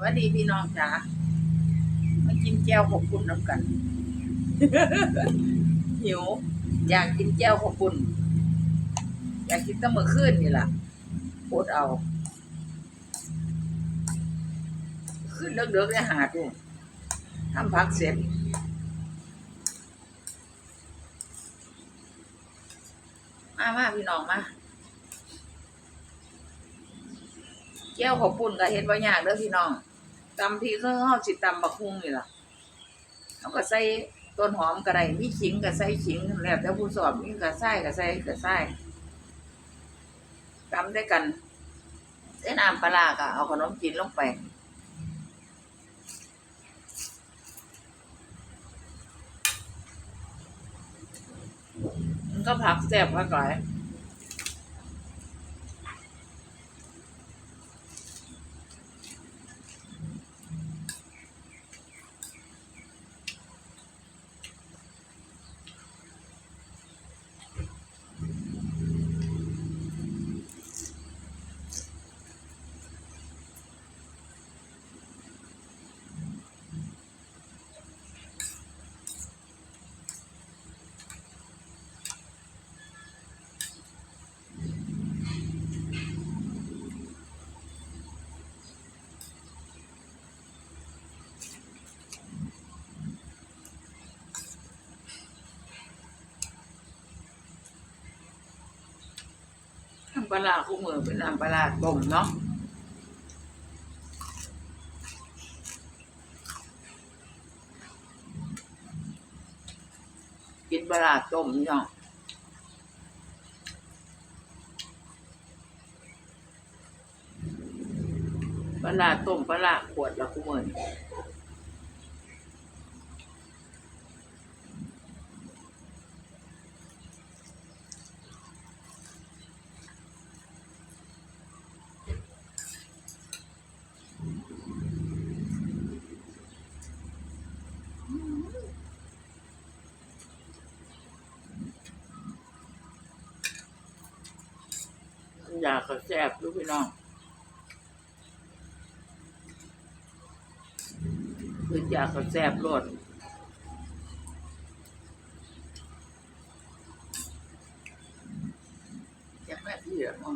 สวัสดีพี่น้องจ๋ามากินแก้วขอบคุณน้ำกัน หิว อยากกินแก้วขอบคุณ อยากกินตั้งเมื่อคืนนี่ล่ะโคตรเอา ขึ้นเลิกๆได้หาดูทำพักเสร็จมามาพี่น้องมาแก้วขอบคุณก็เฮ็ดว่ายากเด้อพี่น้อง ตำที่เขาเฮาสิตำบักฮุงนี่ล่ะเขาก็ใส่ต้นหอมก็ได้มีขิงก็ใส่ขิงแล้วแต่ผู้สอบมีกระใส่ก็ใส่กระใส่ตำด้วยกันใส่น้ำปลาร้าก็เอาขนมจีนลงไปมันก็ผักแซ่บผักหลาย ปลาร้าคู่มือเป็นน้ำปลาร้าต้มเนาะกินปลาร้าต้มเนาะปลาร้าต้มปลาร้าขวดละคู่มือ นี่อยากก็แซ่บลูกพี่น้องคืออยากก็แซ่บรสอยากแม่พี่เหรอง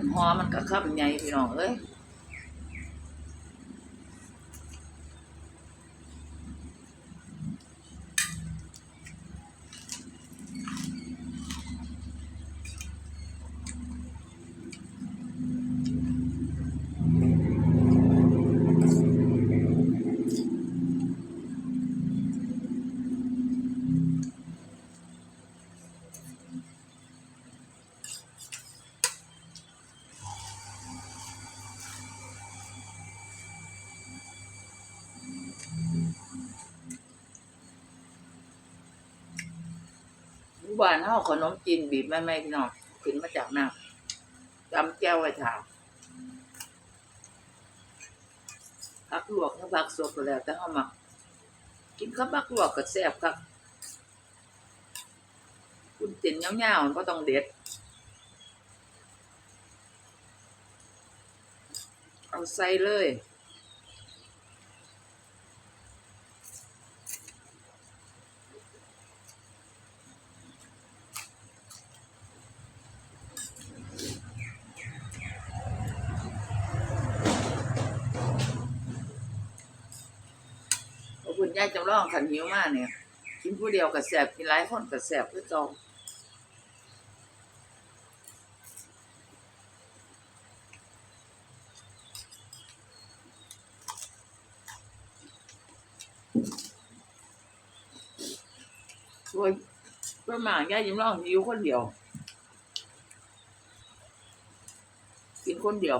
ขันหอมันก็ขับใหญ่พี่น้องเอ้ย บ้านเฮาขนมจีนบีบแม่ไม่พี่น้องขึ้นมาจากน้ำจำแก้วไว้ถามพักลวกทั้งพักสดก็แล้ว แต่เฮามักกินข้าวพักลวกก็แซ่บครับคุณเต็นยาๆมันก็ต้องเด็ด เอาใส่เลย คุณยายจำลองขันหิวมากเนี่ย กินผู้เดียวกับแสบกินหลายคนกับแสบคือเก่าโอ้ยเพื่อมากยายจำลองหิวคนเดียว กินคนเดียว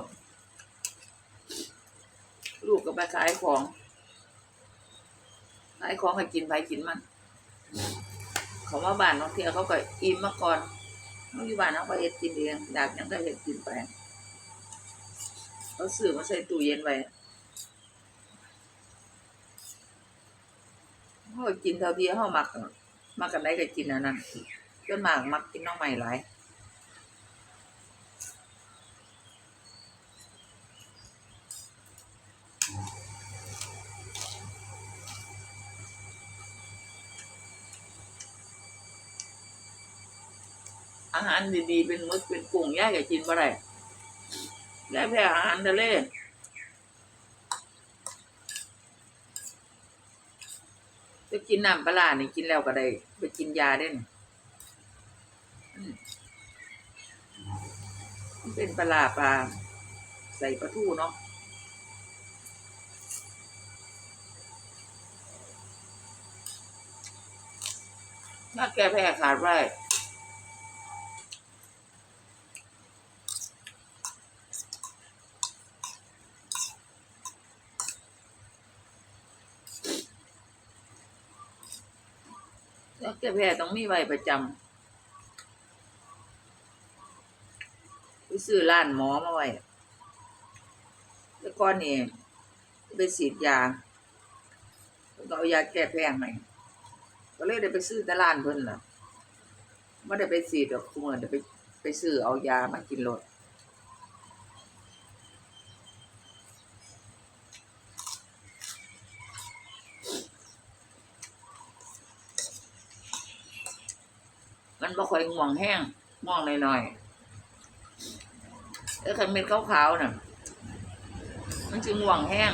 ลูกก็ไปขายของ ขายของให้กินไปกินมัน เขามาบ้านน้องเที่ยวเขาก็อิ่มมาก่อนเขาอยู่บ้านเขาก็เฮ็ดกินเองอยากยังก็เฮ็ดกินไปเขาซื้อมาใส่ตู้เย็นไว้เขากินเท่าที่เขามักอะมักกันได้ก็กินอันนั้นจนหมากมักกินน้องใหม่หลาย อาหารดีๆเป็นมึกเป็นกุ้งย่ายก็กินบ่ได้แล้วแพ้อาหารทะเลจะกินน้ำปลาร้านี่กินแล้วก็ได้ไปกินยาได้นี่อืมมันเป็นปลาปลาใส่ปลาทูเนาะถ้าแกแพ้ขาดไว้ แล้วแก้แพ้ต้องมีไว้ประจำไปซื้อร้านหมอมาไว้แล้วก่อนนี่ไปฉีดยาก็เอายาแก้แพ้ให้ก็เลยได้ไปซื้อต่ร้านเพิ่นล่ะไม่ได้ไปฉีดดอกคุมื่อเดี๋ยวไปไปซื้อเอายามากินรถ มันบ่ค่อยง่วงแห้งง่วงหน่อยๆแล้วคันเม็ดขาวๆน่ะ มันจึงง่วงแห้ง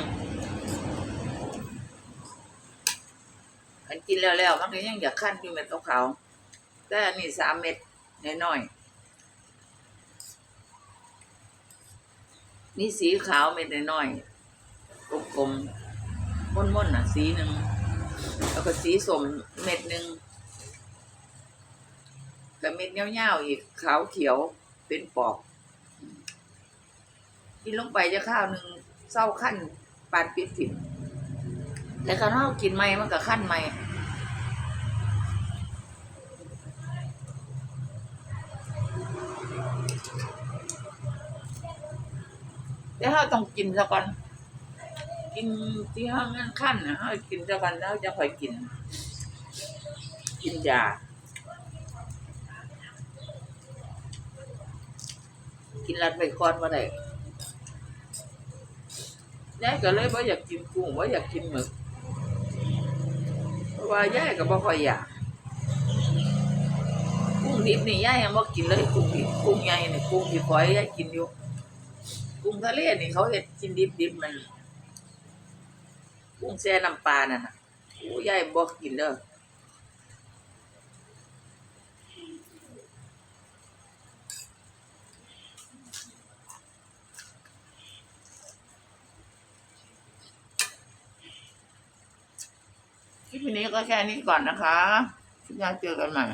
อันกินแล้วแล้วมันก็ยังอยากขั้นอยู่เม็ดขาวๆแต่อันนี้สามเม็ดน้อยๆนี่สีขาวเม็ดน้อยๆกลมๆม่นๆน่ะ สีหนึ่งแล้วก็สีสมเม็ดหนึ่ง กับเม็ดเงาๆอีกขาวเขียวเป็นปอก กินลงไปจะข้าวหนึ่งเศร้าขั้นปานปิดถิ่นแต่ข้าวเรากินไม่มันก็ขั้นไม่แต่เราต้องกินซะก่อน กินที่ห้างนั้นขั้นนะเรากินซะก่อนแล้วจะค่อยกิน กินยา กินรัดไปก่อนว่าได้ยายก็เลยบ่อยากกินกุ้งบ่อยากกินหมึกเพราะว่ายายก็บ่ค่อยอยากกุ้งดิบนี่ยายยังบ่กินเลยกุ้งดิบกุ้งใหญ่นี่กุ้งที่ฝอยยายกินอยู่กุ้งทะเลนี่เขาเฮ็ดกินดิบๆมันกุ้งแช่น้ำปลานั่นน่ะโอ้ยายบ่กินเด้อ คลิปนี้ก็แค่นี้ก่อนนะคะทุกอย่างเจอกันใหม่